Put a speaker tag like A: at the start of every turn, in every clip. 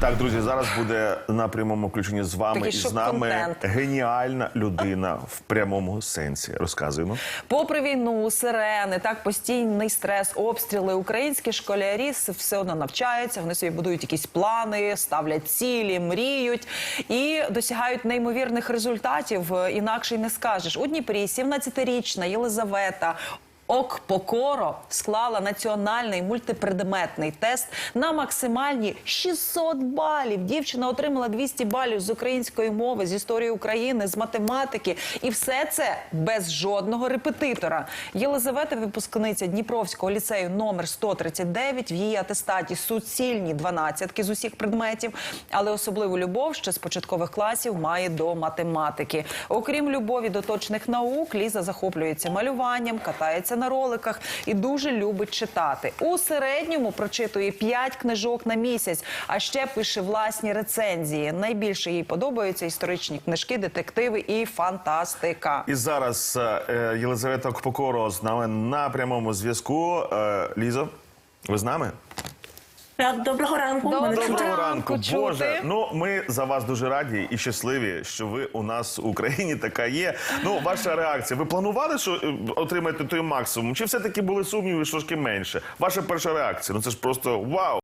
A: Так, друзі, зараз буде на прямому включенні з вами
B: Такий
A: і з нами
B: шок-контент.
A: геніальна людина в прямому сенсі. Розказуємо.
B: Попри війну, сирени, так постійний стрес, обстріли. Українські школярі все одно навчаються. Вони собі будують якісь плани, ставлять цілі, мріють і досягають неймовірних результатів. Е, Інакше й не скажеш. У Дніпрі 17-річна Єлизавета. Окпокоро склала національний мультипредметний тест на максимальні 600 балів. Дівчина отримала 200 балів з української мови, з історії України, з математики, і все це без жодного репетитора. Єлизавета, випускниця Дніпровського ліцею номер 139, в її атестаті суцільні дванадцятки з усіх предметів, але особливу любов ще з початкових класів має до математики. Окрім любові до точних наук, Ліза захоплюється малюванням, катається на роликах і дуже любить читати. У середньому прочитує 5 книжок на місяць, а ще пише власні рецензії. Найбільше їй подобаються історичні книжки, детективи і фантастика.
A: І зараз е, Єлизавета Кпокоро з нами на прямому зв'язку. Е, Лізо, ви з нами?
C: Доброго ранку.
B: Доброго?
A: Доброго
B: ранку, чути.
A: Боже. Ну ми за вас дуже раді і щасливі, що ви у нас в Україні така є. Ну, ваша реакція. Ви планували, що е, отримаєте той максимум? Чи все-таки були сумніви, що трошки менше? Ваша перша реакція? Ну це ж просто вау!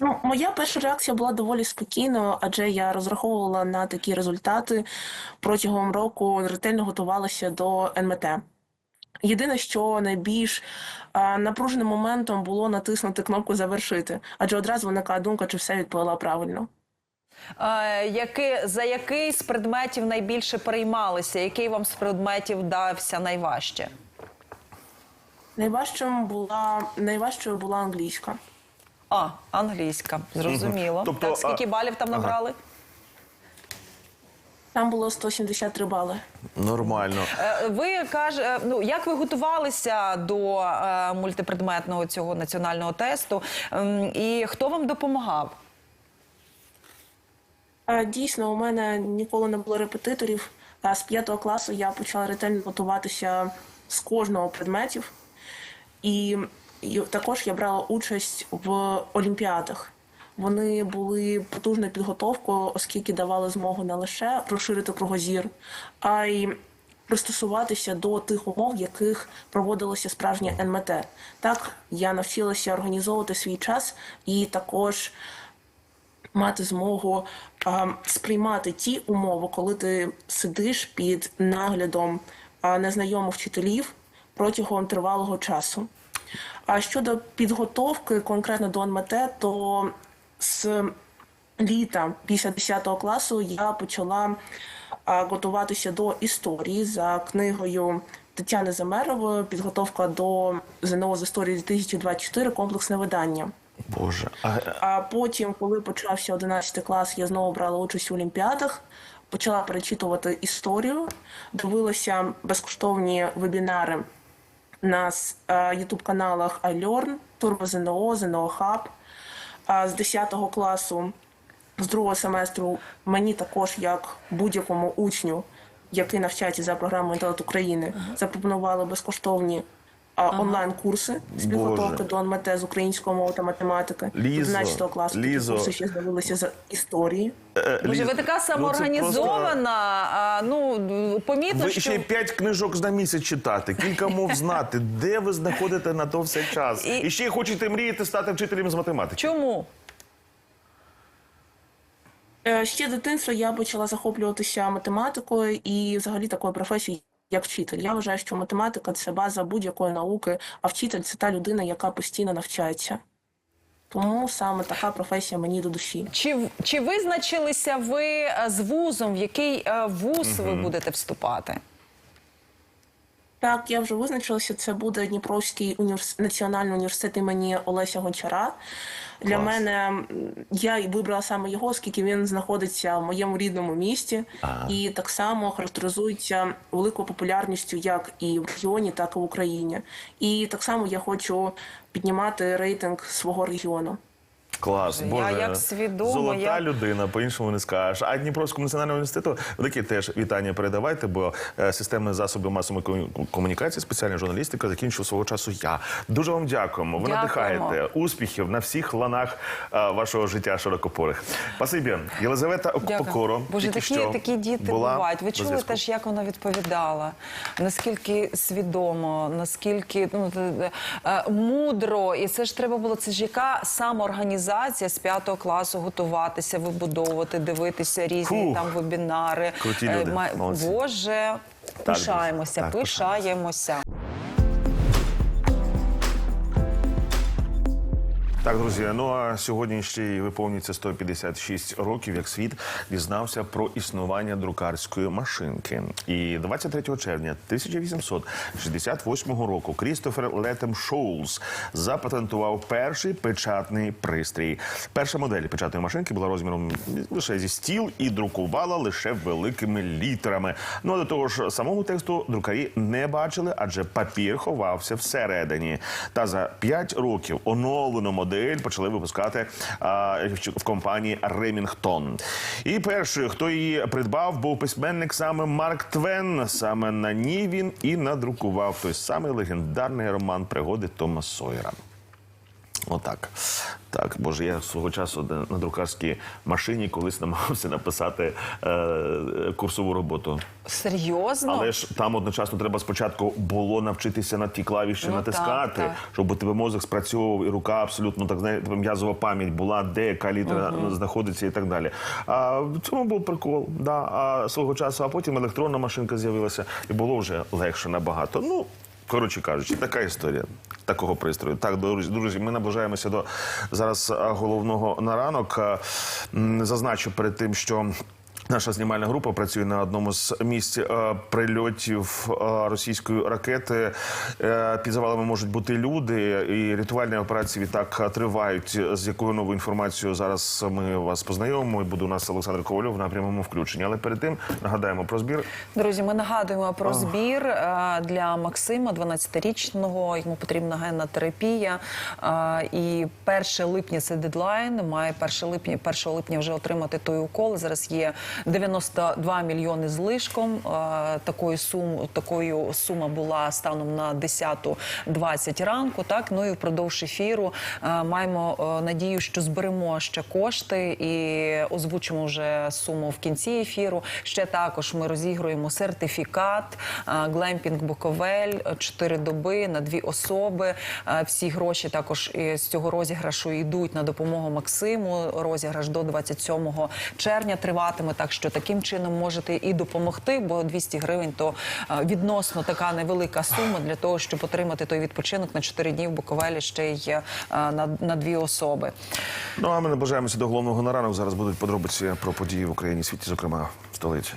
C: Ну, моя перша реакція була доволі спокійною, адже я розраховувала на такі результати протягом року, ретельно готувалася до НМТ. Єдине, що найбільш а, напруженим моментом було натиснути кнопку завершити, адже одразу виникає думка, чи все відповіла правильно.
B: Е, яки, за який з предметів найбільше переймалися? Який вам з предметів дався найважче?
C: Найважчим була найважчою була англійська.
B: А, англійська, зрозуміло.
A: Тобто,
B: так, скільки
A: а-
B: балів там
A: ага.
C: Там було 173 бали.
A: Нормально.
B: Е, Ви каже, е, ну як ви готувалися до е, мультипредметного цього національного тесту? Ем, І хто вам допомагав?
C: Дійсно, у мене ніколи не було репетиторів. А з п'ятого класу я почала ретельно готуватися з кожного предметів. І, і також я брала участь в олімпіадах. Вони були потужною підготовкою, оскільки давали змогу не лише розширити кругозір, а й пристосуватися до тих умов, в яких проводилося справжнє НМТ. Так я навчилася організовувати свій час і також мати змогу а, сприймати ті умови, коли ти сидиш під наглядом а, незнайомих вчителів протягом тривалого часу. А щодо підготовки конкретно до НМТ, то з літа після 10 класу я почала готуватися до історії за книгою Тетяни Замерової Підготовка до ЗНО з історії 2024 комплексне видання.
A: Боже. А,
C: А потім, коли почався 11 клас, я знову брала участь у олімпіадах, почала перечитувати історію, дивилася безкоштовні вебінари на ютуб каналах iLearn, Turbo ЗНО, ЗНО Хаб. А з 10 класу, з другого семестру, мені також, як будь-якому учню, який навчається за програмою інтелект України, запропонували безкоштовні а, онлайн-курси з підготовки до НМТ з української мови та математики.
A: Лізо,
C: з 11 класу
A: Лізо.
C: курси ще з'явилися з історії.
A: е,
B: Боже,
A: Ліз,
B: ви така
A: ну,
B: самоорганізована. а, ну помітно,
A: Ви
B: що
A: ще й п'ять книжок на місяць читати, кілька мов знати. Де ви знаходите на то все час?
B: І-
A: І, ще й хочете мріяти стати вчителем з математики.
B: чому?
C: Е, Ще з дитинства я почала захоплюватися математикою і взагалі такою професією, як вчитель. Я вважаю, що математика це база будь-якої науки, а вчитель це та людина, яка постійно навчається. Тому саме така професія мені до душі.
B: Чи, чи визначилися ви е, з вузом, в який е, вуз ви будете вступати?
C: Так, я вже визначилася. Це буде Дніпровський універс... національний університет імені Олеся Гончара. Для
A: Клас.
C: мене я і вибрала саме його, оскільки він знаходиться в моєму рідному місті і так само характеризується великою популярністю як і в регіоні, так і в Україні. І так само я хочу піднімати рейтинг свого регіону.
A: Клас,
B: Я як свідомо,
A: золота
B: я-
A: людина, по-іншому не скажеш. А Дніпровському національному інституту велике теж вітання передавайте, бо е, системні засоби масової кому- комунікації, спеціальна журналістика закінчив свого часу я. Дуже вам дякуємо. Ви
B: Дякуємо.
A: надихаєте успіхів на всіх ланах е, вашого життя широкопорих. Спасибі, Єлизавета. Окупокоро.
B: Боже, такі,
A: що
B: такі діти
A: була
B: бувають. Ви чули теж, як вона відповідала? Наскільки свідомо, наскільки ну, е, мудро. І це ж треба було. Це ж яка самоорганізація з п'ятого класу готуватися, вибудовувати, дивитися різні
A: Фух.
B: там вебінари.
A: Круті
B: Е,
A: люди.
B: ма-
A: Молодці.
B: Боже, пишаємося,
A: так,
B: пишаємося.
A: Так, друзі, ну а сьогодні ще й виповнюється 156 років, як світ дізнався про існування друкарської машинки. І 23 червня 1868 року Крістофер Летем Шоулз запатентував перший печатний пристрій. Перша модель печатної машинки була розміром лише зі стіл і друкувала лише великими літерами. Ну а до того ж, самого тексту друкарі не бачили, адже папір ховався всередині. Та за 5 років оновлену модель почали випускати а, в компанії Ремінгтон. І перший, хто її придбав, був письменник саме Марк Твен. Саме на ній він і надрукував той самий легендарний роман пригоди Тома Сойера. Отак. Так, боже, я свого часу на- друкарській машині колись намагався написати е, курсову роботу.
B: Серйозно?
A: Але ж там одночасно треба спочатку було навчитися на ті клавіші
B: Ну,
A: натискати,
B: так, так.
A: щоб у тебе мозок спрацьовував і рука абсолютно так знаєте, м'язова пам'ять була, де яка літера знаходиться і так далі. А в цьому був прикол. Да. А свого часу, а потім електронна машинка з'явилася, і було вже легше набагато. Ну. Коротше кажучи, така історія такого пристрою. Так, друзі, ми наближаємося до зараз головного на ранок. Зазначу перед тим, що. Наша знімальна група працює на одному з місць е, прильотів е, російської ракети. Е, під завалами можуть бути люди, і рятувальні операції відтак е, тривають. З якою новою інформацією зараз ми вас познайомимо. І буде у нас Олександр Ковальов на прямому включенні. Але перед тим нагадаємо про збір.
B: Друзі, ми нагадуємо про збір е, для Максима, 12-річного. Йому потрібна генна терапія. Е, І 1 липня це дедлайн. Має 1 липня, 1 липня вже отримати той укол. Зараз є 92 мільйони з лишком. Е, Такою сум, такою сума була станом на 10.20 ранку. Так ну і впродовж ефіру е, маємо е, надію, що зберемо ще кошти і озвучимо вже суму в кінці ефіру. Ще також ми розігруємо сертифікат Глемпінг Буковель 4 доби на дві особи. Всі гроші також з цього розіграшу йдуть на допомогу Максиму. Розіграш до 27 червня триватиме. Так що таким чином можете і допомогти, бо 200 гривень то е, відносно така невелика сума для того, щоб отримати той відпочинок на 4 дні в Буковелі ще й е, на, на дві особи.
A: Ну а ми наближаємося до головного на ранок. Зараз будуть подробиці про події в Україні світі, зокрема в столиці.